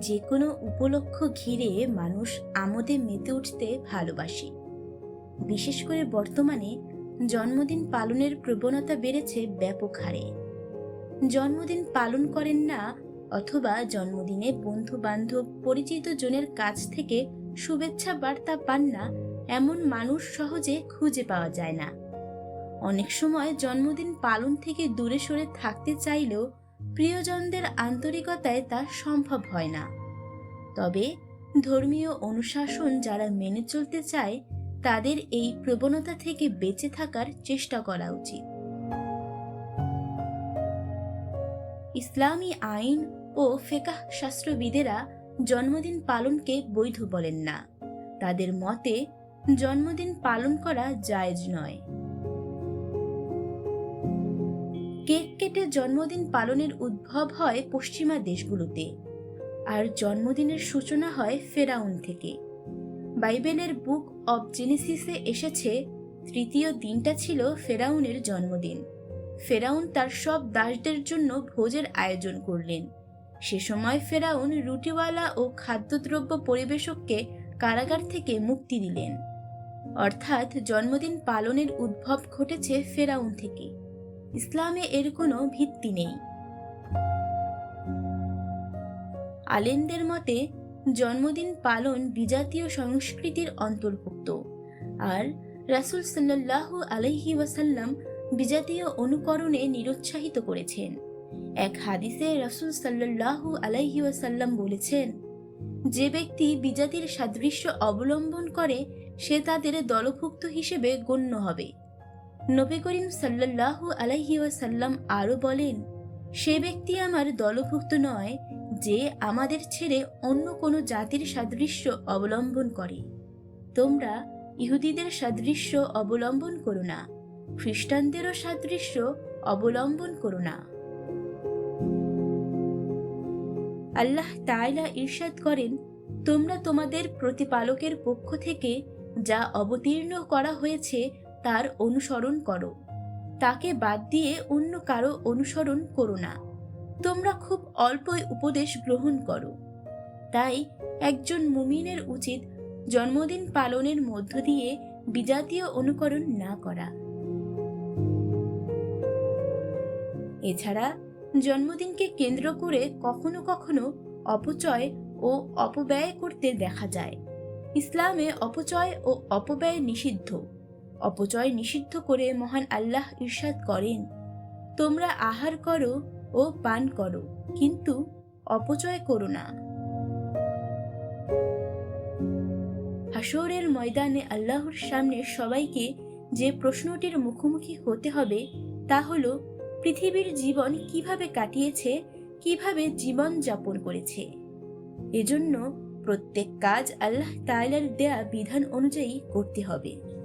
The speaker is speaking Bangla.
যে কোনো উপলক্ষ ঘিরে মানুষ আমোদে মেতে উঠতে ভালোবাসে। বিশেষ করে বর্তমানে জন্মদিন পালনের প্রবণতা বেড়েছে ব্যাপক হারে। জন্মদিন পালন করেন না অথবা জন্মদিনে বন্ধু বান্ধব পরিচিত জনের কাছ থেকে শুভেচ্ছা বার্তা পান না এমন মানুষ সহজে খুঁজে পাওয়া যায় না। অনেক সময় জন্মদিন পালন থেকে দূরে সরে থাকতে চাইলেও প্রিয়জনদের আন্তরিকতায় তা সম্ভব হয় না। তবে ধর্মীয় অনুশাসন যারা মেনে চলতে চায়, তাদের এই প্রবণতা থেকে বেঁচে থাকার চেষ্টা করা উচিত। ইসলামী আইন ও ফেকাহ শাস্ত্রবিদেরা জন্মদিন পালনকে বৈধ বলেন না। তাদের মতে, জন্মদিন পালন করা জায়জ নয়। কেক কেটে জন্মদিন পালনের উদ্ভব হয় পশ্চিমা দেশগুলোতে। আর জন্মদিনের সূচনা হয় ফেরাউন থেকে। বাইবেলের বুক অব জেনেসিসে এসেছে, তৃতীয় দিনটা ছিল ফেরাউনের জন্মদিন। ফেরাউন তার সব দাসদের জন্য ভোজের আয়োজন করলেন। সে সময় ফেরাউন রুটিওয়ালা ও খাদ্যদ্রব্য পরিবেশককে কারাগার থেকে মুক্তি দিলেন। অর্থাৎ জন্মদিন পালনের উদ্ভব ঘটেছে ফেরাউন থেকে। ইসলামে এর কোনো ভিত্তি নেই। আলেনদের মতে, জন্মদিন পালন বিজাতীয় সংস্কৃতির অন্তর্ভুক্ত, আর রাসুল সাল্লাহ আলহি ওয়াসাল্লাম বিজাতীয় অনুকরণে নিরুৎসাহিত করেছেন। এক হাদিসে রাসুল সাল্লাহ আলাইহি ওয়াসাল্লাম বলেছেন, যে ব্যক্তি বিজাতির সাদৃশ্য অবলম্বন করে, সে তাদের দলভুক্ত হিসেবে গণ্য হবে। নবী করিম সাল্লাহ আলাইহি ওয়াসাল্লাম আরও বলেন, সে ব্যক্তি আমার দলভুক্ত নয় যে আমাদের ছেড়ে অন্য কোনো জাতির সাদৃশ্য অবলম্বন করে। তোমরা ইহুদিদের সাদৃশ্য অবলম্বন করো না, খ্রিস্টানদেরও সাদৃশ্য অবলম্বন করো না। আল্লাহ তাইলা ঈর্ষাদ করেন, তোমরা তোমাদের প্রতিপালকের পক্ষ থেকে যা অবতীর্ণ করা হয়েছে তার অনুসরণ করো। তাকে বাদ দিয়ে অন্য কারও অনুসরণ করো না। তোমরা খুব অল্পই উপদেশ গ্রহণ করো। তাই একজন মুমিনের উচিত জন্মদিন পালনের মধ্য দিয়ে বিজাতীয় অনুকরণ না করা। এছাড়া জন্মদিনকে কেন্দ্র করে কখনো কখনো অপচয় ও অপব্যয় করতে দেখা যায়। ইসলামে অপচয় ও অপব্যয় নিষিদ্ধ। অপচয় নিষিদ্ধ করে মহান আল্লাহ ইরশাদ করেন। তোমরা আহার করো ও পান করো, কিন্তু অপচয় করো না। হাসরের ময়দানে আল্লাহর সামনে সবাইকে যে প্রশ্নটির মুখোমুখি হতে হবে, তা হল, পৃথিবীর জীবন কীভাবে কাটিয়েছে, কীভাবে জীবন যাপন করেছে? এজন্য প্রত্যেক কাজ আল্লাহ তাআলার দেয়া বিধান অনুযায়ী করতে হবে।